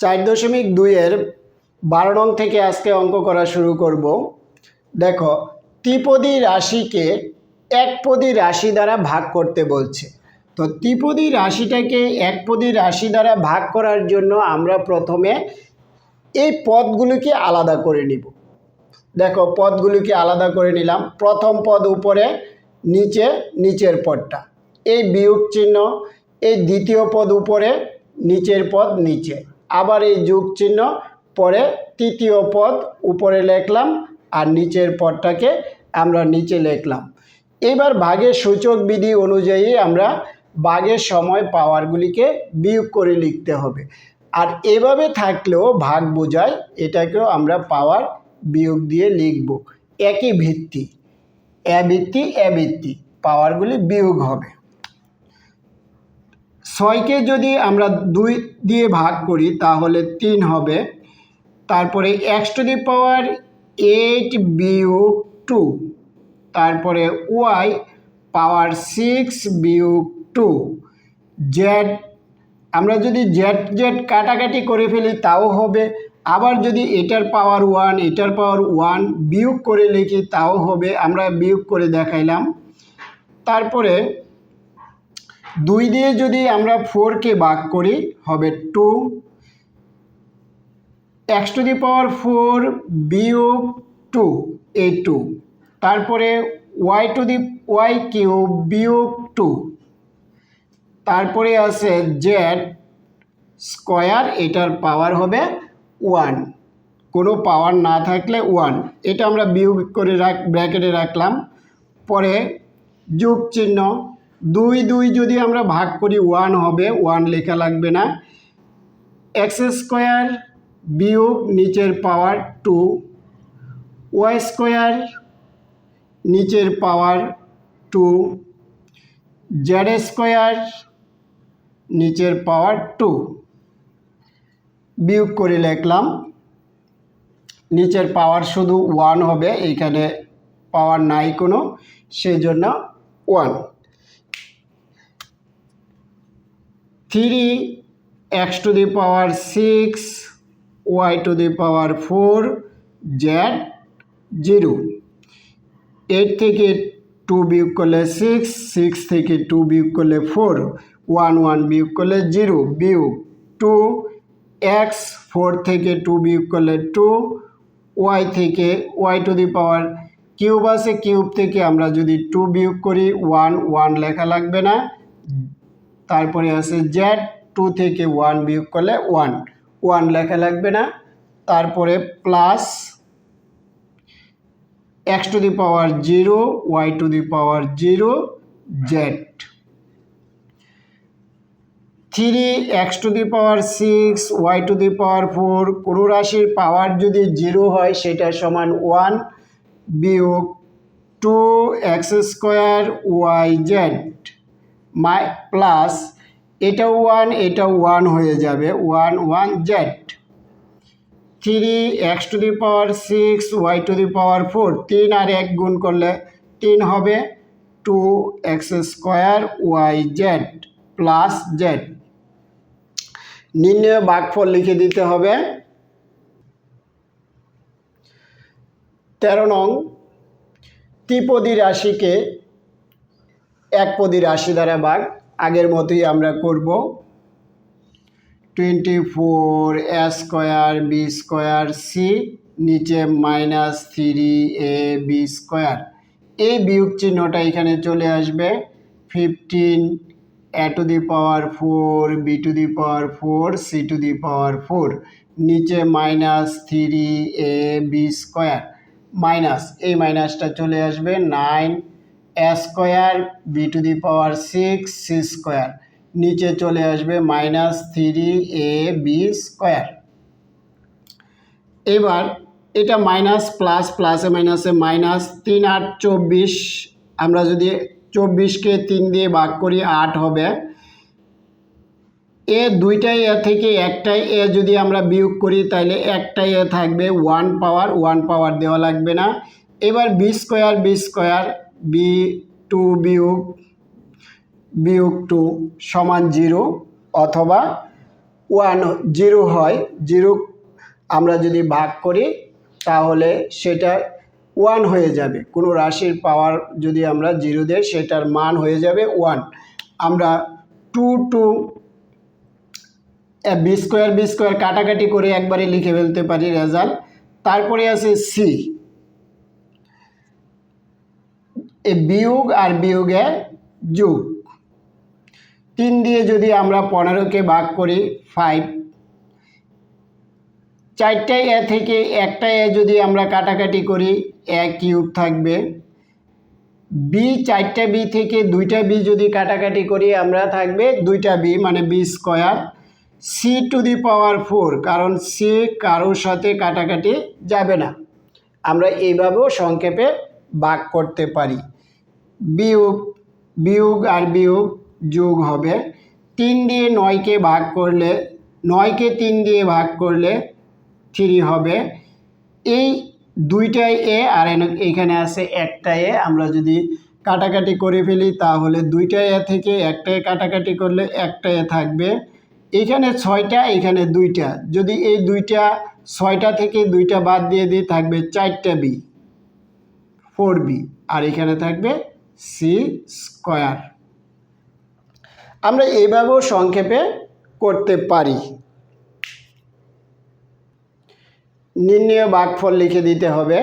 চার দশমিক দুইয়ের বারো নং থেকে আজকে অঙ্ক করা শুরু করব। দেখো, ত্রিপদী রাশিকে একপদী রাশি দ্বারা ভাগ করতে বলছে। তো ত্রিপদী রাশিটাকে একপদী রাশি দ্বারা ভাগ করার জন্য আমরা প্রথমে এই পদগুলিকে আলাদা করে নিব। দেখো, পদগুলিকে আলাদা করে নিলাম। প্রথম পদ উপরে, নিচে, নিচের পদটা। এই বিয়োগ চিহ্ন, এই দ্বিতীয় পদ উপরে, নিচের পদ নিচে। আবার এই যোগ চিহ্ন, পরে তৃতীয় পদ উপরে লিখলাম আর নিচের পদটাকে আমরা নিচে লিখলাম। এবার ভাগের সূচক বিধি অনুযায়ী আমরা ভাগের সময় পাওয়ারগুলিকে বিয়োগ করে লিখতে হবে। আর এভাবে থাকলেও ভাগ বোঝায়, এটাকেও আমরা পাওয়ার বিয়োগ দিয়ে লিখব। একই ভিত্তি, এ ভিত্তি এ ভিত্তি পাওয়ারগুলি বিয়োগ হবে। ছয়কে যদি আমরা দুই দিয়ে ভাগ করি, তাহলে তিন হবে। তারপরে X to the power eight বিয়োগ টু তারপরে ওয়াই পাওয়ার সিক্স বিয়োগ টু জেড আমরা যদি জেড জেড কাটাকাটি করে ফেলি, তাও হবে। আবার যদি এটার পাওয়ার ওয়ান এটার পাওয়ার ওয়ান বিয়োগ করে লিখি, তাও হবে। আমরা বিয়োগ করে দেখাইলাম। তারপরে দুই দিয়ে যদি আমরা ফোরকে ভাগ করি, হবে two X to the power four বিয়োগ টু এই টু তারপরে Y to the Y cube বিয়োগ টু তারপরে আছে জেড স্কোয়ার এটার পাওয়ার হবে ওয়ান কোনো পাওয়ার না থাকলে ওয়ান এটা আমরা বিয়োগ করে রাখ ব্র্যাকেটে রাখলাম, পরে যোগ চিহ্ন দুই দুই যদি আমরা ভাগ করি ওয়ান হবে ওয়ান লেখা লাগবে না। এক্স স্কোয়ার বিয়োগ নিচের পাওয়ার টু ওয়াই স্কোয়ার নিচের পাওয়ার টু জেড স্কোয়ার নিচের পাওয়ার টু বিয়োগ করে লিখলাম। নিচের পাওয়ার শুধু ওয়ান হবে এইখানে পাওয়ার নাই কোনো সেই জন্য one three x to the power six y to the power four z zero eight থেকে টু বিয়োগ করলে সিক্স সিক্স থেকে টু বিয়োগ করলে ফোর ওয়ান ওয়ান বিয়োগ করলে জিরো বিয়োগ টু এক্স ফোর থেকে টু বিয়োগ করলে টু ওয়াই থেকে y to the power cube আছে কিউব থেকে আমরা যদি টু বিয়োগ করি ওয়ান ওয়ান লেখা লাগবে না। তারপরে আছে জেড টু থেকে ওয়ান বিয়োগ করলে ওয়ান ওয়ান লেখা লাগবে না। তারপরে plus x to the power zero y to the power zero z three x to the power six y to the power four কোনো রাশির পাওয়ার যদি জিরো হয়, সেটা সমান ওয়ান বিয়োগ two x square y z মাই প্লাস এটা one এটা one হয়ে যাবে। One one, z. Three, x to the power six, y to the power four, তিন আর এক গুণ করলে তিন হবে two x square y z plus z. নির্ণয় বাঘফল লিখে দিতে হবে। তেরো নং, ত্রিপদী রাশিকে একপদী রাশি দ্বারা ভাগ। আগের মতোই আমরা করব। Twenty four a square b square c নিচে minus three a b square এই বিয়োগ চিহ্নটা এখানে চলে আসবে। Fifteen a to the power four b to the power four c to the power four নিচে minus three a b square minus এই মাইনাসটা চলে আসবে nine a square b to the power six c square নিচে চলে আসবে minus three a b square এবার এটা মাইনাস প্লাস প্লাসে মাইনাসে মাইনাস তিন আট চব্বিশ, আমরা যদি চব্বিশকে তিন দিয়ে ভাগ করি আট হবে। এ দুইটাই এ থেকে একটাই এ যদি আমরা বিয়োগ করি, তাহলে একটাই এ থাকবে ওয়ান পাওয়ার ওয়ান পাওয়ার দেওয়া লাগবে না। এবার b square b square b two বিয়োগ বিয়োগ টু সমান জিরো অথবা ওয়ান জিরো হয়, জিরো আমরা যদি ভাগ করি তাহলে সেটা ওয়ান হয়ে যাবে। কোনো রাশির পাওয়ার যদি আমরা জিরো দেই, সেটার মান হয়ে যাবে ওয়ান। আমরা two two b square b square কাটাকাটি করে একবারে লিখে ফেলতে পারি রেজাল্ট। তারপরে আছে সি। এ বিয়োগ আর বিয়োগে যোগ। তিন দিয়ে যদি আমরা পনেরোকে ভাগ করি ফাইভ চারটায় এ থেকে একটা এ যদি আমরা কাটাকাটি করি, এ কিউব থাকবে। বি চারটা বি থেকে দুইটা বি যদি কাটাকাটি করি, আমরা থাকবে দুইটা বি মানে b square c to the power four কারণ সি কারোর সাথে কাটাকাটি যাবে না। আমরা এইভাবেও সংক্ষেপে ভাগ করতে পারি। বিয়োগ বিয়োগ আর বিয়োগ যোগ হবে। তিন দিয়ে নয়কে ভাগ করলে নয়কে তিন দিয়ে ভাগ করলে থ্রি হবে। এই দুইটায় এ আর এইখানে আছে একটা এ আমরা যদি কাটাকাটি করে ফেলি, তাহলে দুইটা এ থেকে একটা এ কাটাকাটি করলে একটা এ থাকবে। এখানে ছয়টা, এখানে দুইটা। যদি এই দুইটা, ছয়টা থেকে দুইটা বাদ দিয়ে দিই, থাকবে চারটা বি ফোর বি আর এখানে থাকবে সি স্কোয়ার আমরা এইভাবেও সংক্ষেপে করতে পারি। নির্ণয় বাঘফল লিখে দিতে হবে।